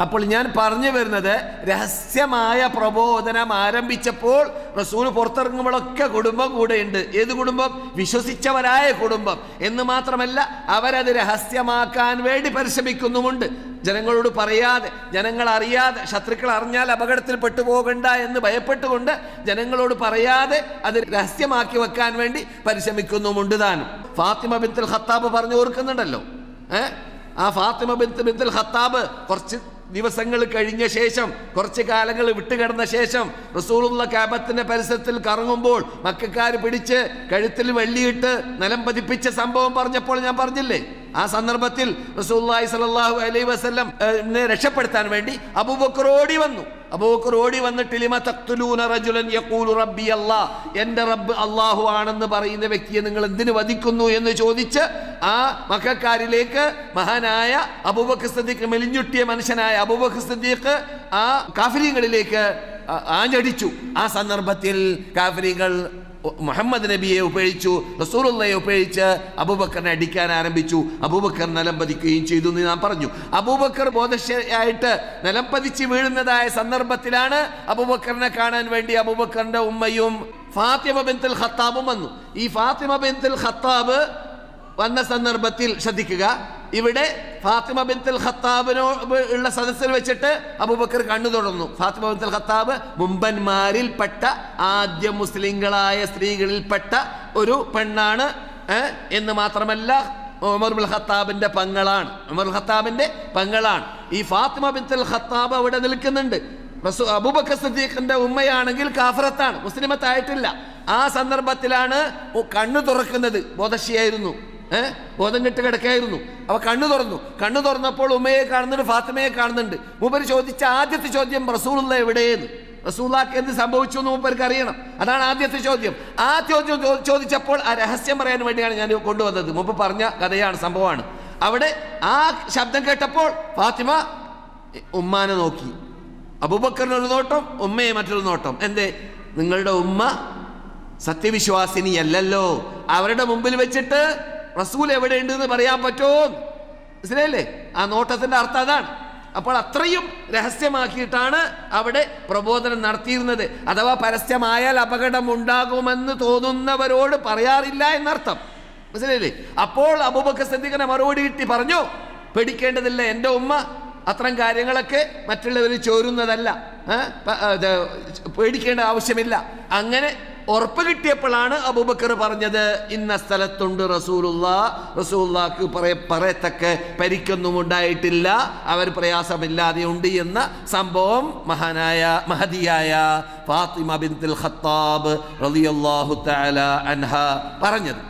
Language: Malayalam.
അപ്പോൾ ഞാൻ പറഞ്ഞു വരുന്നത് രഹസ്യമായ പ്രബോധനം ആരംഭിച്ചപ്പോൾ റസൂൽ പുറത്തിറങ്ങുമ്പോഴൊക്കെ കുടുംബം കൂടെയുണ്ട്. ഏത് കുടുംബം? വിശ്വസിച്ചവരായ കുടുംബം. എന്ന് മാത്രമല്ല അവരത് രഹസ്യമാക്കാൻ വേണ്ടി പരിശ്രമിക്കുന്നുമുണ്ട്. ജനങ്ങളോട് പറയാതെ ജനങ്ങൾ അറിയാതെ ശത്രുക്കൾ അറിഞ്ഞാൽ അപകടത്തിൽ പെട്ടുപോകണ്ട എന്ന് ഭയപ്പെട്ടുകൊണ്ട് ജനങ്ങളോട് പറയാതെ അത് രഹസ്യമാക്കി വെക്കാൻ വേണ്ടി പരിശ്രമിക്കുന്നുമുണ്ട് താനും. ഫാത്തിമ ബിത്തുൽ ഖത്താബ് പറഞ്ഞു ഓർക്കുന്നുണ്ടല്ലോ. ഏഹ് ആ ഫാത്തിമ ബിത്ത് ബിത്തുൽ ഖത്താബ് കുറച്ച് ദിവസങ്ങൾ കഴിഞ്ഞ ശേഷം കുറച്ച് കാലങ്ങൾ വിട്ടുകിടന്ന ശേഷം റസൂലുള്ള കാബത്തിന്റെ പരിസരത്തിൽ കറങ്ങുമ്പോൾ മക്കാർ പിടിച്ച് കഴുത്തിൽ വെള്ളിയിട്ട് നിലം പതിപ്പിച്ച സംഭവം പറഞ്ഞപ്പോൾ ഞാൻ പറഞ്ഞില്ലേ? ആ സന്ദർഭത്തിൽ റസൂല്ലായി സലഹു അലൈ വസ്ലം രക്ഷപ്പെടുത്താൻ വേണ്ടി അബൂബക്കർ ഓടി വന്നു. അബൂബക്കർ ഓടി വന്നിട്ട് ലിമ തക്തുലൂന റജുലൻ യഖൂലു റബ്ബി എന്റെ റബ്ബ് അള്ളാഹു ആണെന്ന് പറയുന്ന വ്യക്തിയെ നിങ്ങൾ എന്തിനു വധിക്കുന്നു എന്ന് ചോദിച്ച് ആ മക്കാരിലേക്ക് മഹാനായ അബൂബക്കർ സിദ്ദീഖ് മെലിഞ്ഞുട്ടിയ മനുഷ്യനായ അബൂബക്കർ സിദ്ദീഖ് ആ കാഫര്യങ്ങളിലേക്ക് ആഞ്ഞടിച്ചു. ആ സന്ദർഭത്തിൽ കാഫര്യങ്ങൾ മുഹമ്മദ് നബിയെ ഉപയോഗിച്ചു റസൂറുള്ളയെ ഉപയോഗിച്ച് അബൂബക്കറിനെ അടിക്കാൻ ആരംഭിച്ചു. അബൂബക്കർ നിലം പതിക്കുകയും ചെയ്തു എന്ന് ഞാൻ പറഞ്ഞു. അബൂബക്കർ ബോധശയായിട്ട് നിലം പതിച്ച് വീഴുന്നതായ സന്ദർഭത്തിലാണ് അബൂബക്കറിനെ കാണാൻ വേണ്ടി അബൂബക്കറിന്റെ ഉമ്മയും ഫാത്തിമ ബിൻതുൽ ഖത്താബും വന്നു. ഈ ഫാത്തിമ ബിൻതുൽ ഖത്താബ് വന്ന സന്ദർഭത്തിൽ ശ്രദ്ധിക്കുക ഇവിടെ ഫാത്തിമ ബിൻതുൽ ഖത്താബിനോ ഉള്ള സദസ്സിൽ വെച്ചിട്ട് അബൂബക്കർ കണ്ണു തുടർന്നു ഫാത്തിമ ബിൻതുൽ ഖത്താബ് മുമ്പന്മാരിൽപ്പെട്ട ആദ്യ മുസ്ലിങ്ങളായ സ്ത്രീകളിൽപ്പെട്ട ഒരു പെണ്ണാണ് എന്ന് മാത്രമല്ല ഉമർ ഉൽ ഖത്താബിന്റെ പങ്ങളാണ്. ഉമർ ഉൽ ഖത്താബിന്റെ പങ്ങളാണ്. ഈ ഫാത്തിമ ബിൻതുൽ ഖത്താബ് അവിടെ നിൽക്കുന്നുണ്ട്. റസൂ അബൂബക്കർ സിദ്ദീഖിന്റെ ഉമ്മയാണെങ്കിൽ കാഫറത്താണ് മുസ്ലിമത്തായിട്ടില്ല. ആ സന്ദർഭത്തിലാണ് കണ്ണു തുറക്കുന്നത് ബോധശിയായിരുന്നു. ഏഹ് കെട്ട് കിടക്കായിരുന്നു. അവ കണ്ണു തുറന്നു. കണ്ണു തുറന്നപ്പോൾ ഉമ്മയെ കാണുന്നുണ്ട് ഫാത്തിമയെ കാണുന്നുണ്ട്. മൂപ്പർ ചോദിച്ച ആദ്യത്തെ ചോദ്യം റസൂലുള്ള എവിടെയെന്ന്. റസൂലാക്ക് എന്ത് സംഭവിച്ചു എന്ന് മൂപ്പർക്ക് അറിയണം. അതാണ് ആദ്യത്തെ ചോദ്യം. ആ ചോദ്യം ചോദിച്ചപ്പോൾ ആ രഹസ്യം പറയാൻ വേണ്ടിയാണ് ഞാൻ കൊണ്ടുവന്നത്. മുമ്പ് പറഞ്ഞ കഥയാണ് സംഭവമാണ്. അവിടെ ആ ശബ്ദം കേട്ടപ്പോൾ ഫാത്തിമ ഉമ്മാനെ നോക്കി. അബൂബക്കറിന് ഒരു നോട്ടം ഉമ്മയെ മറ്റൊരു നോട്ടം. എന്തേ? നിങ്ങളുടെ ഉമ്മ സത്യവിശ്വാസിനിയല്ലല്ലോ. അവരുടെ മുമ്പിൽ വെച്ചിട്ട് റസൂൽ എവിടെയുണ്ട് എന്ന് പറയാൻ പറ്റുമോ? മനസ്സിലായില്ലേ? ആ നോട്ടത്തിന്റെ അർത്ഥം അതാണ്. അപ്പോൾ അത്രയും രഹസ്യമാക്കിയിട്ടാണ് അവിടെ പ്രബോധനം നടത്തിയിരുന്നത്. അഥവാ പരസ്യമായാൽ അപകടം ഉണ്ടാകുമെന്ന് തോന്നുന്നവരോട് പറയാറില്ല എന്നർത്ഥം. മനസ്സിലായില്ലേ? അപ്പോൾ അബൂബക്കർ സദ്ദിഖിനെ മറുപടി കിട്ടി പറഞ്ഞു പേടിക്കേണ്ടതില്ല എന്റെ ഉമ്മ അത്തരം കാര്യങ്ങളൊക്കെ മറ്റുള്ളവർ ചോരുന്നതല്ല. പേടിക്കേണ്ട ആവശ്യമില്ല. അങ്ങനെ ഉറപ്പ് കിട്ടിയപ്പോഴാണ് അബൂബക്കർ പറഞ്ഞത് ഇന്ന സ്ഥലത്തുണ്ട് റസൂലുള്ള. റസൂല്ലാക്ക് പറയ പറയത്തക്ക പരിക്കൊന്നും ഉണ്ടായിട്ടില്ല അവർ പ്രയാസമില്ലാതെ ഉണ്ട് എന്ന സംഭവം മഹാനായ മഹതിയായ ഫാത്തിമ ബിൻ ഖത്താബ് റളിയല്ലാഹു തആല അൻഹ പറഞ്ഞത്.